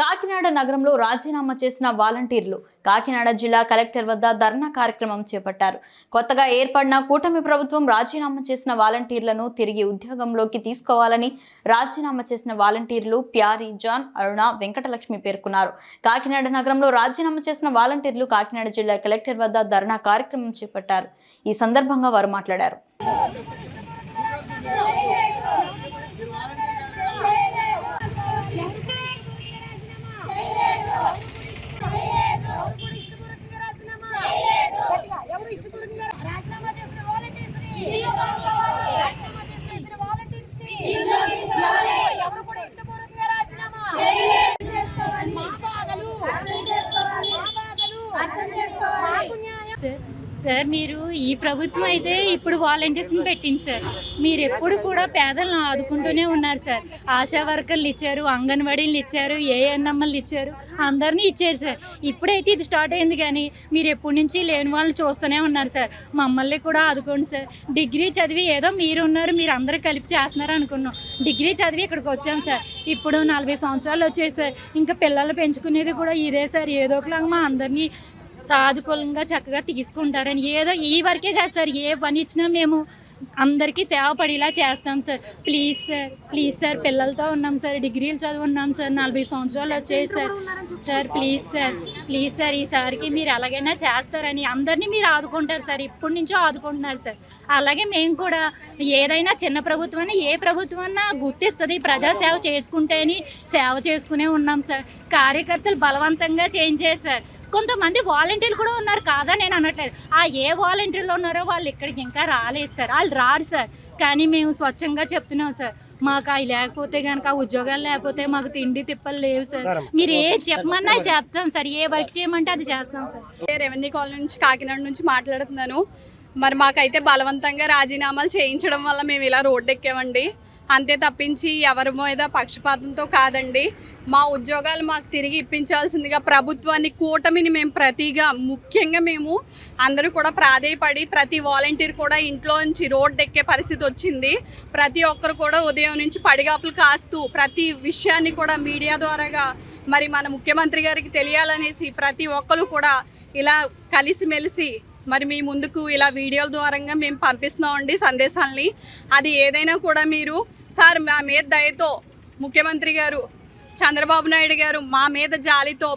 కాకినాడ నగరంలో రాజీనామా చేసిన వాలంటీర్లు కాకినాడ జిల్లా కలెక్టర్ వద్ద ధర్నా కార్యక్రమం చేపట్టారు. కొత్తగా ఏర్పడిన కూటమి ప్రభుత్వం రాజీనామా చేసిన వాలంటీర్లను తిరిగి ఉద్యోగంలోకి తీసుకోవాలని రాజీనామా చేసిన వాలంటీర్లు ప్యారి జాన్ అరుణ వెంకటలక్ష్మి పేర్కొన్నారు. కాకినాడ నగరంలో రాజీనామా చేసిన వాలంటీర్లు కాకినాడ జిల్లా కలెక్టర్ వద్ద ధర్నా కార్యక్రమం చేపట్టారు. ఈ సందర్భంగా వారు మాట్లాడారు ఎవరు ఇష్టపూర్వకంగా రాజీనామా చేసిన వాలంటీర్స్ని రాజీనామా చేసిన వాలంటీర్స్ని ఎవరు కూడా ఇష్టపూర్వకంగా రాజీనామా మా బాధలు మా బాధలు మాకు న్యాయం సార్ మీరు ఈ ప్రభుత్వం అయితే ఇప్పుడు వాలంటీర్స్ని పెట్టింది సార్. మీరు ఎప్పుడు కూడా పేదలను ఆదుకుంటూనే ఉన్నారు సార్. ఆశా వర్కర్లు ఇచ్చారు అంగన్వాడీలు ఇచ్చారు ఏఎన్ఎంఎల్ ఇచ్చారు అందరినీ ఇచ్చారు సార్. ఇప్పుడైతే ఇది స్టార్ట్ అయింది కానీ మీరు ఎప్పటి నుంచి లేని వాళ్ళని చూస్తూనే ఉన్నారు సార్. మమ్మల్ని కూడా ఆదుకోండి సార్. డిగ్రీ చదివి ఏదో మీరు ఉన్నారు మీరు అందరూ కలిపి చేస్తున్నారు అనుకున్నాం. డిగ్రీ చదివి ఇక్కడికి వచ్చాం సార్. ఇప్పుడు నలభై సంవత్సరాలు వచ్చాయి సార్. ఇంకా పిల్లలు పెంచుకునేది కూడా ఇదే సార్. ఏదో ఒకలాగా మా అందరినీ సాధుకూలంగా చక్కగా తీసుకుంటారని ఏదో ఈ వరకే కాదు సార్ ఏ పని ఇచ్చినా మేము అందరికీ సేవ పడేలా చేస్తాం sir. Please sir please sir పిల్లలతో ఉన్నాం సార్ డిగ్రీలు చదువున్నాం సార్ నలభై సంవత్సరాలు వచ్చాయి sir. Sir please sir please sir ఈసారికి మీరు ఎలాగైనా చేస్తారని అందరినీ మీరు ఆదుకుంటారు సార్. ఇప్పటి నుంచో ఆదుకుంటున్నారు సార్. అలాగే మేము కూడా ఏదైనా చిన్న ప్రభుత్వం అయినా ఏ ప్రభుత్వన్నా గుర్తిస్తుంది ప్రజాసేవ చేసుకుంటేని సేవ చేసుకునే ఉన్నాం సార్. కార్యకర్తలు బలవంతంగా చేయించారు సార్. కొంతమంది వాలంటీర్లు కూడా ఉన్నారు కాదా నేను అనట్లేదు. ఆ ఏ వాలంటీర్లు ఉన్నారో వాళ్ళు ఇక్కడికి ఇంకా రాలేదు సార్ వాళ్ళు రారు సార్. కానీ మేము స్వచ్ఛంగా చెప్తున్నాం సార్. మాకు అవి లేకపోతే కనుక ఆ ఉద్యోగాలు లేకపోతే మాకు తిండి తిప్పలు లేవు సార్. మీరు ఏ చెప్పమన్నా చెప్తాం సార్. ఏ వర్క్ చేయమంటే అది చేస్తాం సార్. రెవెన్యూ కాలనీ నుంచి కాకినాడ నుంచి మాట్లాడుతున్నాను. మరి మాకైతే బలవంతంగా రాజీనామాలు చేయించడం వల్ల మేము ఇలా రోడ్డు ఎక్కామండి. అంతే తప్పించి ఎవరి మీద పక్షపాతంతో కాదండి. మా ఉద్యోగాలు మాకు తిరిగి ఇప్పించాల్సిందిగా ప్రభుత్వాన్ని కూటమిని మేము ప్రతిగా ముఖ్యంగా మేము అందరూ కూడా ప్రాధేయపడి ప్రతి వాలంటీర్ కూడా ఇంట్లో నుంచి రోడ్డు ఎక్కే పరిస్థితి వచ్చింది. ప్రతి ఒక్కరు కూడా ఉదయం నుంచి పడిగాపులు కాస్తూ ప్రతి విషయాన్ని కూడా మీడియా ద్వారాగా మరి మన ముఖ్యమంత్రి గారికి తెలియాలనేసి ప్రతి ఒక్కరు కూడా ఇలా కలిసిమెలిసి మరి మీ ముందుకు ఇలా వీడియోల ద్వారంగా మేము పంపిస్తున్నామండి సందేశాలని. అది ఏదైనా కూడా మీరు సార్ మా మీద దయతో ముఖ్యమంత్రి గారు చంద్రబాబు నాయుడు గారు మా మీద జాలితో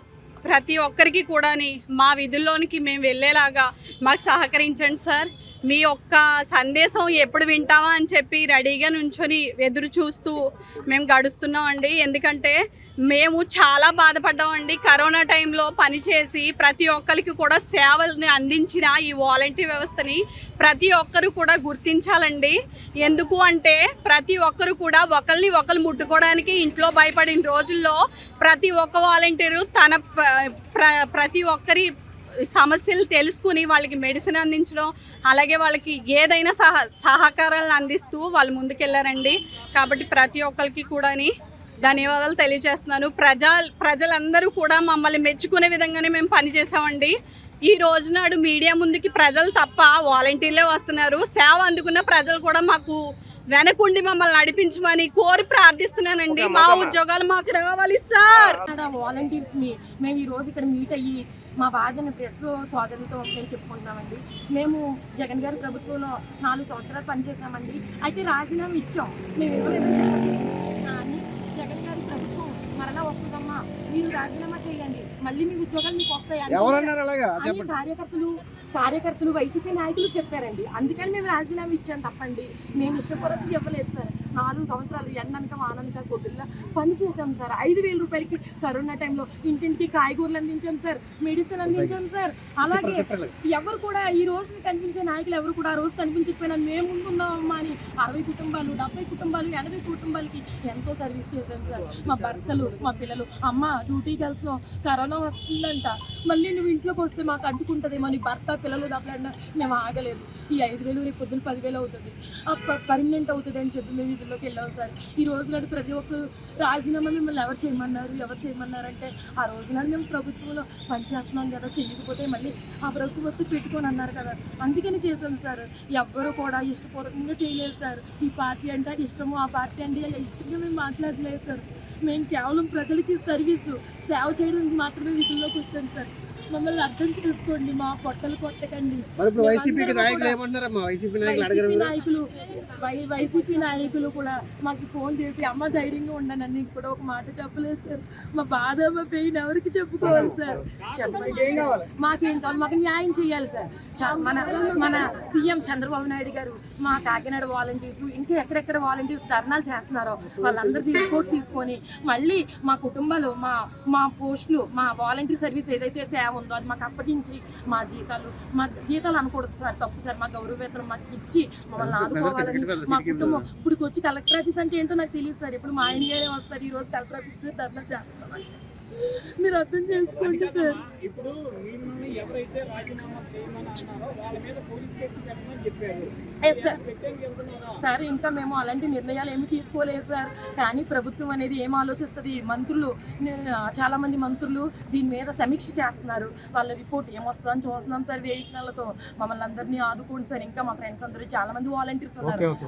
ప్రతి ఒక్కరికి కూడాని మా విధుల్లోనికి మేము వెళ్ళేలాగా మాకు సహకరించండి సార్. మీ యొక్క సందేశం ఎప్పుడు వింటావా అని చెప్పి రెడీగా నుంచొని ఎదురు చూస్తూ మేము గడుస్తున్నామండి. ఎందుకంటే మేము చాలా బాధపడ్డామండి. కరోనా టైంలో పనిచేసి ప్రతి ఒక్కరికి కూడా సేవల్ని అందించిన ఈ వాలంటీర్ వ్యవస్థని ప్రతి ఒక్కరు కూడా గుర్తించాలండి. ఎందుకు అంటే ప్రతి ఒక్కరు కూడా ఒకరిని ఒకరు ముట్టుకోవడానికి ఇంట్లో భయపడిన రోజుల్లో ప్రతి ఒక్క వాలంటీరు తన ప్ర- ప్రతి ఒక్కరి సమస్యలు తెలుసుకుని వాళ్ళకి మెడిసిన్ అందించడం అలాగే వాళ్ళకి ఏదైనా సహ సహకారాలను అందిస్తూ వాళ్ళు ముందుకెళ్ళారండి కాబట్టి ప్రతి ఒక్కరికి కూడాని ధన్యవాదాలు తెలియజేస్తున్నాను. ప్రజా ప్రజలందరూ కూడా మమ్మల్ని మెచ్చుకునే విధంగానే మేము పనిచేసామండి ఈ రోజు నాడు మీడియా ముందుకి ప్రజలు తప్ప వాలంటీర్లే వస్తున్నారు. సేవ అందుకున్న ప్రజలు కూడా మాకు వెనకుండి మమ్మల్ని నడిపించమని కోరి ప్రార్థిస్తున్నానండి. మా ఉద్యోగాలు మాకు రావాలి సార్. ఇక్కడ వాలంటీర్స్ని మేము ఈ రోజు ఇక్కడ మీట్ అయ్యి మా బాధను ప్రెస్ సోదరులతో మేము చెప్పుకుంటున్నామండి. మేము జగన్ గారి ప్రభుత్వంలో నాలుగు సంవత్సరాలు పనిచేసామండి అయితే రాజీనామా ఇచ్చాం. మేము ఇవ్వలేదని కానీ జగన్ గారి ప్రభుత్వం మరలా వస్తుందమ్మా. మీరు రాజీనామా చేయండి. మళ్ళీ మీ ఉద్యోగాలు మీకు వస్తాయి? అని ఎవరన్నారు అలాగా? అని చెప్పండి. కార్యకర్తలు కార్యకర్తలు వైసీపీ నాయకులు చెప్పారండి. అందుకని మేము రాజీనామా ఇచ్చాం తప్పండి. మేము ఇష్టపూర్వకంగా ఇవ్వలేదు సార్. నాలుగు సంవత్సరాలు ఎండనక వాననక కొద్దిలా పని చేసాం సార్. ఐదు వేల రూపాయలకి కరోనా టైంలో ఇంటింటికి కాయగూరలు అందించాం సార్ మెడిసిన్ అందించాం సార్. అలాగే ఎవరు కూడా ఈ రోజు కనిపించే నాయకులు ఎవరు కూడా ఆ రోజు కనిపించకపోయినా మేము ముందున్నామమ్మా అని అరవై కుటుంబాలు డెబ్బై కుటుంబాలు ఎనభై కుటుంబాలకి ఎంతో సర్వీస్ చేశాం సార్. మా భర్తలు మా పిల్లలు అమ్మ డ్యూటీకి వెళ్తున్నాం. కరోనా వస్తుందంట. మళ్ళీ నువ్వు ఇంట్లోకి వస్తే మాకు అడ్డుకుంటుందేమో నీ భర్త పిల్లలు దప్పలన్నా మేము ఆగలేదు. ఈ ఐదు వేలు రేపు పొద్దున పదివేలు అవుతుంది. పర్మనెంట్ అవుతుంది అని చెప్పి మేము ఇదిలోకి వెళ్ళాం సార్. ఈ రోజు నాడు ప్రతి ఒక్కరు రాజీనామా మిమ్మల్ని ఎవరు చేయమన్నారు ఎవరు చేయమన్నారు అంటే ఆ రోజు నాడు మేము ప్రభుత్వంలో పనిచేస్తున్నాం కదా చేయకపోతే మళ్ళీ ఆ ప్రభుత్వం వస్తే పెట్టుకొని అన్నారు కదా. అందుకని చేశాం సార్. ఎవ్వరు కూడా ఇష్టపూర్వకంగా చేయలేదు సార్. ఈ పార్టీ అంటే ఇష్టము ఆ పార్టీ అంటే ఇష్టంగా మేము మాట్లాడలేదు సార్. మేము కేవలం ప్రజలకి సర్వీసు సేవ చేయడానికి మాత్రమే విధుల్లోకి వచ్చాం సార్. మమ్మల్ని అర్థం చేసుకోండి మా పొట్టలు కొట్టకండి. ఇప్పుడు వైసీపీ నాయకులు వైసీపీ నాయకులు వై- వైసీపీ నాయకులు కూడా మాకు ఫోన్ చేసి అమ్మ ధైర్యంగా ఉండను అని కూడా ఒక మాట చెప్పలేదు సార్. మా బాధ మా పెయిన్ ఎవరికి చెప్పుకోవాలి సార్ మాకేం కావాలి? మాకు న్యాయం చేయాలి సార్. మన మన సీఎం చంద్రబాబు నాయుడు గారు మా కాకినాడ వాలంటీర్స్ ఇంకా ఎక్కడెక్కడ వాలంటీర్స్ ధర్నాలు చేస్తున్నారో వాళ్ళందరిది రిపోర్ట్ తీసుకొని మళ్ళీ మా కుటుంబాలు మా మా పోస్టులు మా వాలంటీర్ సర్వీస్ ఏదైతే సేవ ఉందో అది మాకు అప్పగించి మా జీతాలు మా జీతాలు అనకూడదు సార్ తప్పు సార్ మా గౌరవ వేతనం మాకు ఇచ్చి మమ్మల్ని ఆదుకోవాలని మా కుటుంబం. ఇప్పుడు వచ్చి కలెక్టర్ ఆఫీస్ అంటే ఏంటో నాకు తెలియదు సార్ ఇప్పుడు మా ఆయన గారే వస్తారు ఈ రోజు కలెక్టర్ ఆఫీస్ ధర్నా చేస్తామని మీరు అర్థం చేసుకోండి సార్. ఇప్పుడు మిమ్మల్ని ఎవరైతే రాజీనామా చేయమని అన్నారో వాళ్ళ మీద పోలీస్ కేసు పెట్టమని చెప్పారు. ఎస్ సార్ ఇంకా మేము అలాంటి నిర్ణయాలు ఏమి తీసుకోలేదు సార్. కానీ ప్రభుత్వం అనేది ఏం ఆలోచిస్తుంది? మంత్రులు నే- చాలా మంది మంత్రులు దీని మీద సమీక్ష చేస్తున్నారు. వాళ్ళ రిపోర్ట్ ఏమొస్తుందని చూస్తున్నాం సార్ నెలలతో మమ్మల్ని అందరినీ ఆదుకోండి సార్. ఇంకా మా ఫ్రెండ్స్ అందరూ చాలా మంది వాలంటీర్స్ ఉన్నారు.